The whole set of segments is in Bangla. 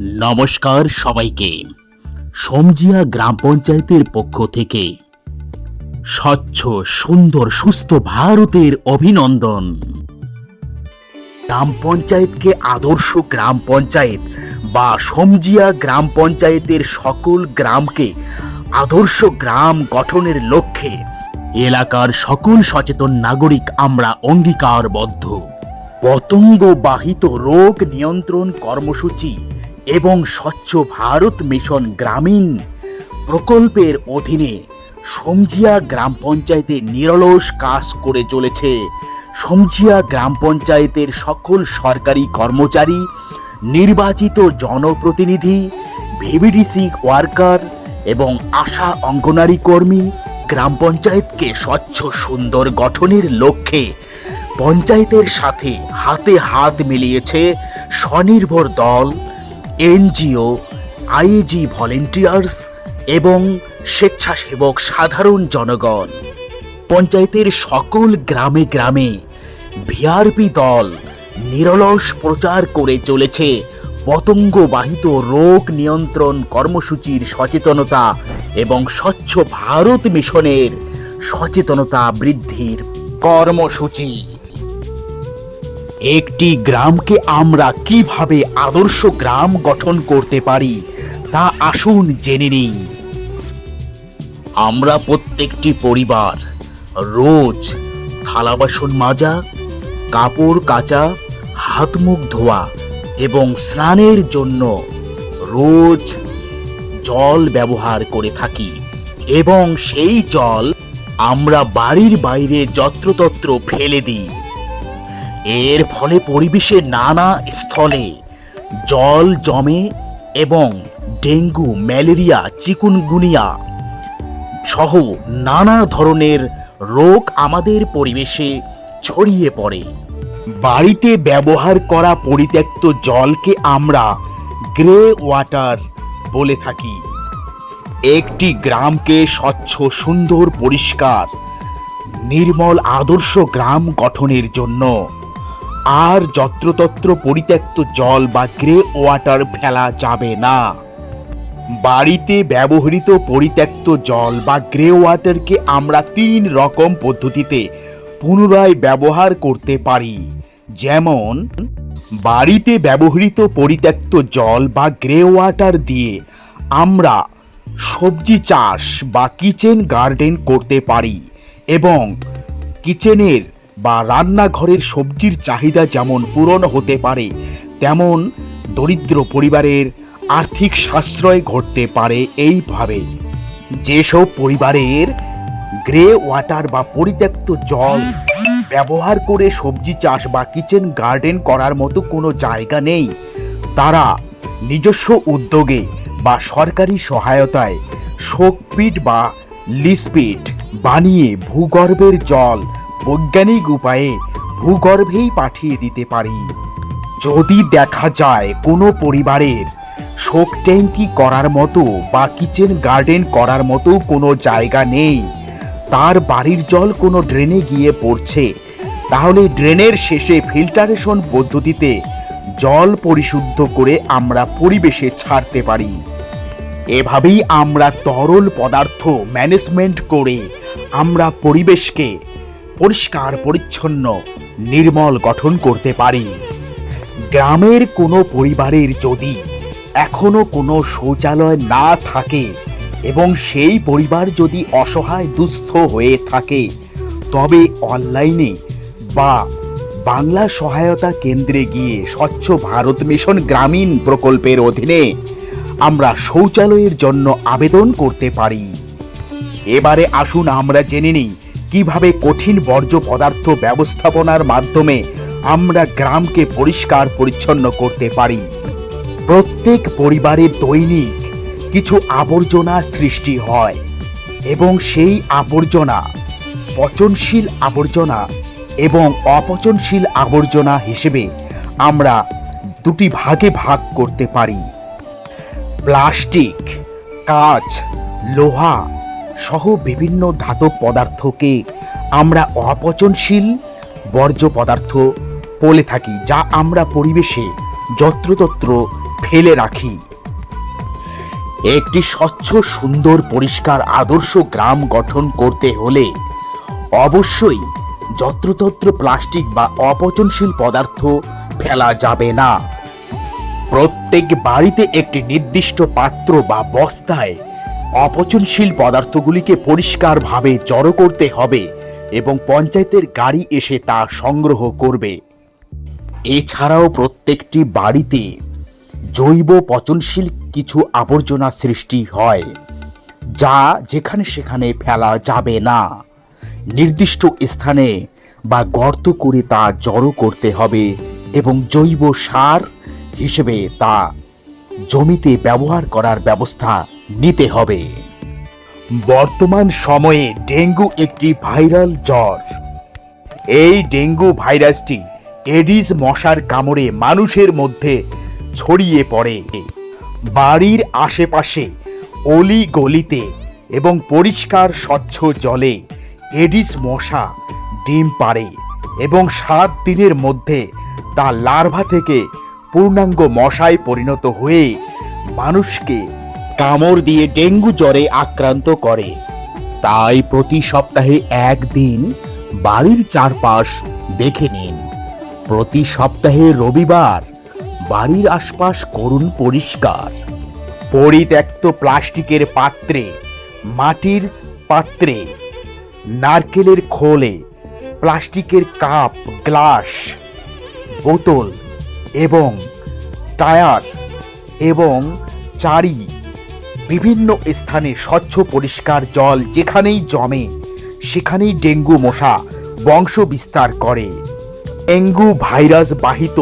নমস্কার সবাইকে। সমজিয়া গ্রাম পঞ্চায়েতের পক্ষ থেকে স্বচ্ছ, সুন্দর, সুস্থ ভারতের অভিনন্দন। গ্রাম পঞ্চায়েতকে আদর্শ গ্রাম পঞ্চায়েত বা সমজিয়া গ্রাম পঞ্চায়েতের সকল গ্রামকে আদর্শ গ্রাম গঠনের লক্ষ্যে এলাকার সকল সচেতন নাগরিক আমরা অঙ্গীকারবদ্ধ। পতঙ্গ বাহিত রোগ নিয়ন্ত্রণ কর্মসূচি এবং স্বচ্ছ ভারত মিশন গ্রামীণ প্রকল্পের অধীনে সমজিয়া গ্রাম পঞ্চায়েতে নিরলস কাজ করে চলেছে। সমজিয়া গ্রাম পঞ্চায়েতের সকল সরকারি কর্মচারী, নির্বাচিত জনপ্রতিনিধি, ভিভিডিসি ওয়ার্কার এবং আশা অঙ্গনারী কর্মী গ্রাম পঞ্চায়েতকে স্বচ্ছ সুন্দর গঠনের লক্ষ্যে পঞ্চায়েতের সাথে হাতে হাত মিলিয়েছে স্বনির্ভর দল এনজিও, আইজি ভলেন্টিয়ার্স এবং স্বেচ্ছাসেবক সাধারণ জনগণ। পঞ্চায়েতের সকল গ্রামে গ্রামে ভিআরপি দল নিরলস প্রচার করে চলেছে পতঙ্গবাহিত রোগ নিয়ন্ত্রণ কর্মসূচির সচেতনতা এবং স্বচ্ছ ভারত মিশনের সচেতনতা বৃদ্ধির কর্মসূচি। একটি গ্রামকে আমরা কীভাবে আদর্শ গ্রাম গঠন করতে পারি, তা আসুন জেনে নিই। আমরা প্রত্যেকটি পরিবার রোজ থালা বাসন মাজা, কাপড় কাচা হাত মুখ ধোয়া এবং স্নানের জন্য রোজ জল ব্যবহার করে থাকি এবং সেই জল আমরা বাড়ির বাইরে যত্রতত্র ফেলে দিই। এর ফলে পরিবেশে নানা স্থলে জল জমে এবং ডেঙ্গু, ম্যালেরিয়া, চিকুনগুনিয়া সহ নানা ধরনের রোগ আমাদের পরিবেশে ছড়িয়ে পড়ে। বাড়িতে ব্যবহার করা পরিত্যক্ত জলকে আমরা গ্রে ওয়াটার বলে থাকি। একটি গ্রামকে স্বচ্ছ, সুন্দর, পরিষ্কার, নির্মল, আদর্শ গ্রাম গঠনের জন্য আর যত্রতত্র পরিত্যক্ত জল বা গ্রে ওয়াটার ফেলা যাবে না। বাড়িতে ব্যবহৃত পরিত্যক্ত জল বা গ্রে ওয়াটারকে আমরা তিন রকম পদ্ধতিতে পুনরায় ব্যবহার করতে পারি। যেমন, বাড়িতে ব্যবহৃত পরিত্যক্ত জল বা গ্রে ওয়াটার দিয়ে আমরা সবজি চাষ বা কিচেন গার্ডেন করতে পারি এবং কিচেনের বা রান্নাঘরের সবজির চাহিদা যেমন পূরণ হতে পারে, তেমন দরিদ্র পরিবারের আর্থিক সাশ্রয় ঘটতে পারে এইভাবে। যেসব পরিবারের গ্রে ওয়াটার বা পরিত্যক্ত জল ব্যবহার করে সবজি চাষ বা কিচেন গার্ডেন করার মতো কোনো জায়গা নেই, তারা নিজস্ব উদ্যোগে বা সরকারি সহায়তায় শোকপিট বা লিসপিট বানিয়ে ভূগর্ভের জল বৈজ্ঞানিক উপায়ে ভূগর্ভেই পাঠিয়ে দিতে পারি। যদি দেখা যায় কোনো পরিবারের শোক ট্যাঙ্কি করার মতো বা কিচেন গার্ডেন করার মতো কোনো জায়গা নেই, তার বাড়ির জল কোনো ড্রেনে গিয়ে পড়ছে, তাহলে ড্রেনের শেষে ফিল্টারেশন পদ্ধতিতে জল পরিশুদ্ধ করে আমরা পরিবেশে ছাড়তে পারি। এভাবেই আমরা তরল পদার্থ ম্যানেজমেন্ট করে আমরা পরিবেশকে পরিষ্কার, পরিচ্ছন্ন, নির্মল গঠন করতে পারি। গ্রামের কোনো পরিবারের যদি এখনও কোনো শৌচালয় না থাকে এবং সেই পরিবার যদি অসহায়, দুস্থ হয়ে থাকে, তবে অনলাইনে বা বাংলা সহায়তা কেন্দ্রে গিয়ে স্বচ্ছ ভারত মিশন গ্রামীণ প্রকল্পের অধীনে আমরা শৌচালয়ের জন্য আবেদন করতে পারি। এবারে আসুন আমরা জেনে নিই কীভাবে কঠিন বর্জ্য পদার্থ ব্যবস্থাপনার মাধ্যমে আমরা গ্রামকে পরিষ্কার পরিচ্ছন্ন করতে পারি? প্রত্যেক পরিবারে দৈনিক কিছু আবর্জনা সৃষ্টি হয় এবং সেই আবর্জনা পচনশীল আবর্জনা এবং অপচনশীল আবর্জনা হিসেবে আমরা দুটি ভাগে ভাগ করতে পারি। প্লাস্টিক, কাঁচ, লোহা সহ বিভিন্ন ধাতব পদার্থকে আমরা অপচনশীল বর্জ্য পদার্থ বলে থাকি, যা আমরা পরিবেশে যত্রতত্র ফেলে রাখি। একটি স্বচ্ছ, সুন্দর, পরিষ্কার, আদর্শ গ্রাম গঠন করতে হলে অবশ্যই যত্রতত্র প্লাস্টিক বা অপচনশীল পদার্থ ফেলা যাবে না। প্রত্যেক বাড়িতে একটি নির্দিষ্ট পাত্র বা বস্তায় অপচনশীল পদার্থগুলিকে পরিষ্কারভাবে জড়ো করতে হবে এবং পঞ্চায়েতের গাড়ি এসে তা সংগ্রহ করবে। এছাড়াও প্রত্যেকটি বাড়িতে জৈব পচনশীল কিছু আবর্জনা সৃষ্টি হয়, যা যেখানে সেখানে ফেলা যাবে না। নির্দিষ্ট স্থানে বা গর্ত করে তা জড়ো করতে হবে এবং জৈব সার হিসেবে তা জমিতে ব্যবহার করার ব্যবস্থা নিতে হবে। বর্তমান সময়ে ডেঙ্গু একটি ভাইরাল জ্বর। এই ডেঙ্গু ভাইরাসটি এডিস মশার কামড়ে মানুষের মধ্যে ছড়িয়ে পড়ে। বাড়ির আশেপাশে অলি গলিতে এবং পরিষ্কার স্বচ্ছ জলে এডিস মশা ডিম পাড়ে এবং সাত দিনের মধ্যে তা লার্ভা থেকে পূর্ণাঙ্গ মশায় পরিণত হয়ে মানুষকে কামড় দিয়ে ডেঙ্গু জ্বরে আক্রান্ত করে। তাই প্রতি সপ্তাহে একদিন বাড়ির চারপাশ দেখে নিন। প্রতি সপ্তাহে রবিবার বাড়ির আশপাশ করুন পরিষ্কার। পরিত্যক্ত প্লাস্টিকের পাত্রে, মাটির পাত্রে, নারকেলের খোলে, প্লাস্টিকের কাপ, গ্লাস, বোতল এবং টায়ার এবং চারি বিভিন্ন স্থানে স্বচ্ছ পরিষ্কার জল যেখানেই জমে, সেখানেই ডেঙ্গু মশা বংশ বিস্তার করে। ডেঙ্গু ভাইরাস বাহিত,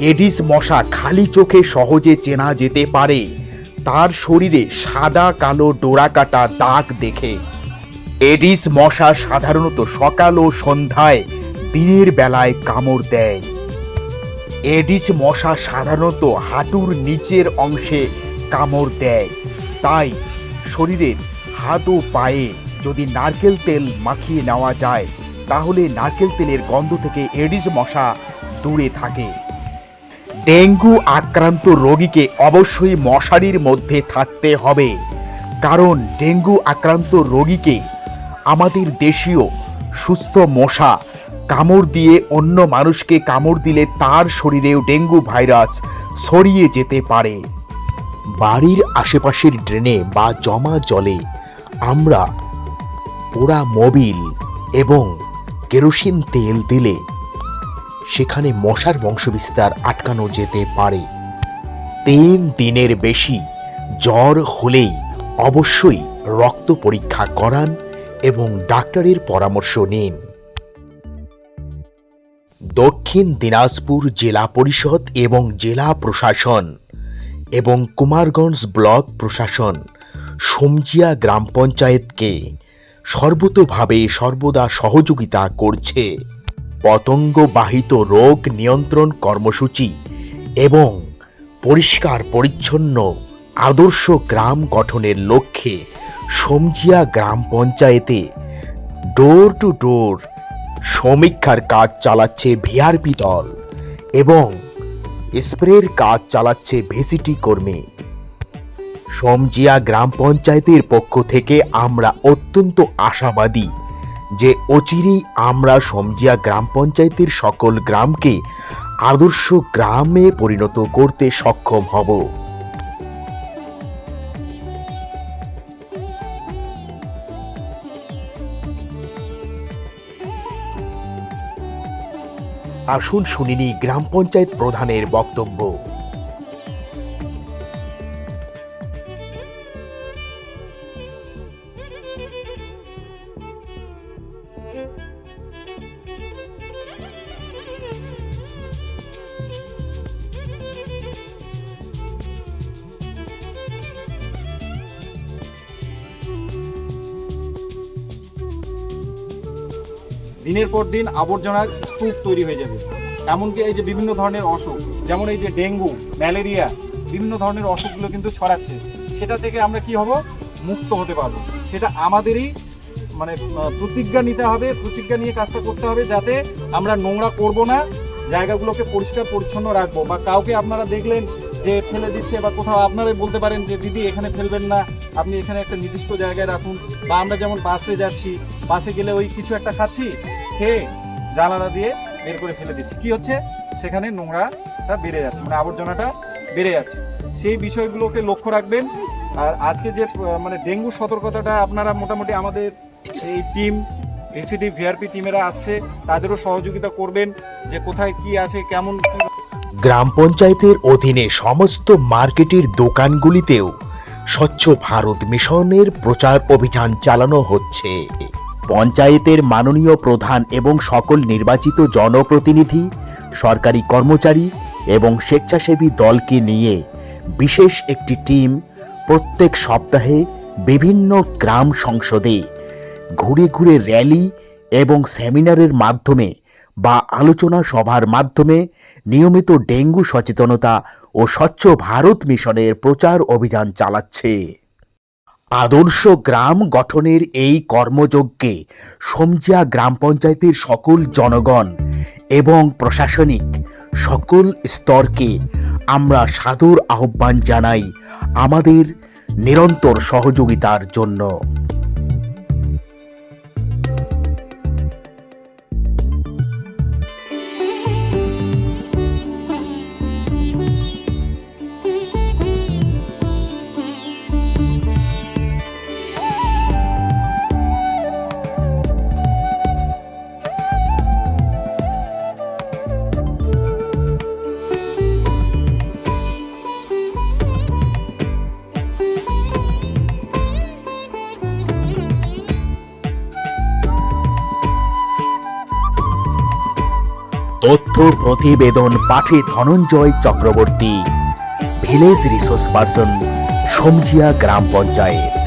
এডিস মশা খালি চোখে সহজে চেনা যেতে পারে, তার শরীরে সাদা, কালো ডোরাকাটা দাগ দেখে। এডিস মশা সাধারণত সকাল ও সন্ধ্যায় দিনের বেলায় কামড় দেয়। এডিস মশা সাধারণত হাঁটুর নিচের অংশে কামড় দেয়। তাই শরীরের হাত ও পায়ে যদি নারকেল তেল মাখিয়ে নেওয়া যায়, তাহলে নারকেল তেলের গন্ধ থেকে এডিস মশা দূরে থাকে। ডেঙ্গু আক্রান্ত রোগীকে অবশ্যই মশারির মধ্যে থাকতে হবে, কারণ ডেঙ্গু আক্রান্ত রোগীকে আমাদের দেশীয় সুস্থ মশা কামড় দিয়ে অন্য মানুষকে কামড় দিলে তার শরীরেও ডেঙ্গু ভাইরাস ছড়িয়ে যেতে পারে। বাড়ির আশেপাশের ড্রেনে বা জমা জলে আমরা পোড়া মোবিল এবং কেরোসিন তেল দিলে সেখানে মশার বংশবিস্তার আটকানো যেতে পারে। তিন দিনের বেশি জ্বর হলেই অবশ্যই রক্ত পরীক্ষা করান এবং ডাক্তারের পরামর্শ নিন। দক্ষিণ দিনাজপুর জেলা পরিষদ এবং জেলা প্রশাসন এবং কুমারগঞ্জ ব্লক প্রশাসন সমজিয়া গ্রাম পঞ্চায়েতকে সর্বতোভাবে সর্বদা সহযোগিতা করছে। পতঙ্গবাহিত রোগ নিয়ন্ত্রণ কর্মসূচি এবং পরিষ্কার পরিচ্ছন্ন আদর্শ গ্রাম গঠনের লক্ষ্যে সমজিয়া গ্রাম পঞ্চায়েতে ডোর টু ডোর সমীক্ষার কাজ চালাচ্ছে ভিআরপি দল এবং স্প্রের কাজ চালাচ্ছে ভিসিটি কর্মী। সমজিয়া গ্রাম পঞ্চায়েতের পক্ষ থেকে আমরা অত্যন্ত আশাবাদী যে অচিরেই আমরা সমজিয়া গ্রাম পঞ্চায়েতের সকল গ্রামকে আদর্শ গ্রামে পরিণত করতে সক্ষম হব। আসুন শুনিনি গ্রাম পঞ্চায়েত প্রধানের বক্তব্য। দিনের পর দিন আবর্জনার স্তূপ তৈরি হয়ে যাবে। এমনকি এই যে বিভিন্ন ধরনের অসুখ, যেমন এই যে ডেঙ্গু, ম্যালেরিয়া, বিভিন্ন ধরনের অসুখগুলো কিন্তু ছড়াচ্ছে, সেটা থেকে আমরা কি হব? মুক্ত হতে পারব। সেটা আমাদেরই মানে প্রতিজ্ঞা নিতে হবে, প্রতিজ্ঞা নিয়ে কাজটা করতে হবে যাতে আমরা নোংরা করব না, জায়গাগুলোকে পরিষ্কার পরিচ্ছন্ন রাখব। বা কাউকে আপনারা দেখলেন যে ফেলে দিচ্ছে বা কোথাও আপনারাই বলতে পারেন যে, দিদি, এখানে ফেলবেন না, আপনি এখানে একটা নির্দিষ্ট জায়গায় রাখুন। বা আমরা যেমন বাসে যাচ্ছি, বাসে গেলে ওই কিছু একটা খাচ্ছি খেয়ে জানালা দিয়ে বের করে ফেলে দিচ্ছি। কি হচ্ছে? সেখানে নোংরাটা বেড়ে যাচ্ছে মানে আবর্জনাটা বেড়ে যাচ্ছে। সেই বিষয়গুলোকে লক্ষ্য রাখবেন। আর আজকে যে মানে ডেঙ্গু সতর্কতাটা আপনারা মোটামুটি আমাদের এই টিম, ভিসিডি, ভিআরপি টিমেরা আসছে, তাদেরও সহযোগিতা করবেন যে কোথায় কি আছে, কেমন গ্রাম পঞ্চায়েতের অধীনে সমস্ত মার্কেটের দোকানগুলিতেও স্বচ্ছ ভারত মিশনের প্রচার অভিযান চালানো হচ্ছে। পঞ্চায়েতের মাননীয় প্রধান এবং সকল নির্বাচিত জনপ্রতিনিধি, সরকারি কর্মচারী এবং স্বেচ্ছাসেবী দলকে নিয়ে বিশেষ একটি টিম প্রত্যেক সপ্তাহে বিভিন্ন গ্রাম সংসদে ঘুরে ঘুরে র্যালি এবং সেমিনারের মাধ্যমে বা আলোচনা সভার মাধ্যমে নিয়মিত ডেঙ্গু সচেতনতা ও স্বচ্ছ ভারত মিশনের প্রচার অভিযান চালাচ্ছে। আদর্শ গ্রাম গঠনের এই কর্মযজ্ঞে সমজিয়া গ্রাম পঞ্চায়েতের সকল জনগণ এবং প্রশাসনিক সকল স্তরকে আমরা সাদর আহ্বান জানাই আমাদের নিরন্তর সহযোগিতার জন্য। তথ্য প্রতিবেদন পাঠে Dhananjay Chakraborty. Village resource person Samjiya Gram Panchayat.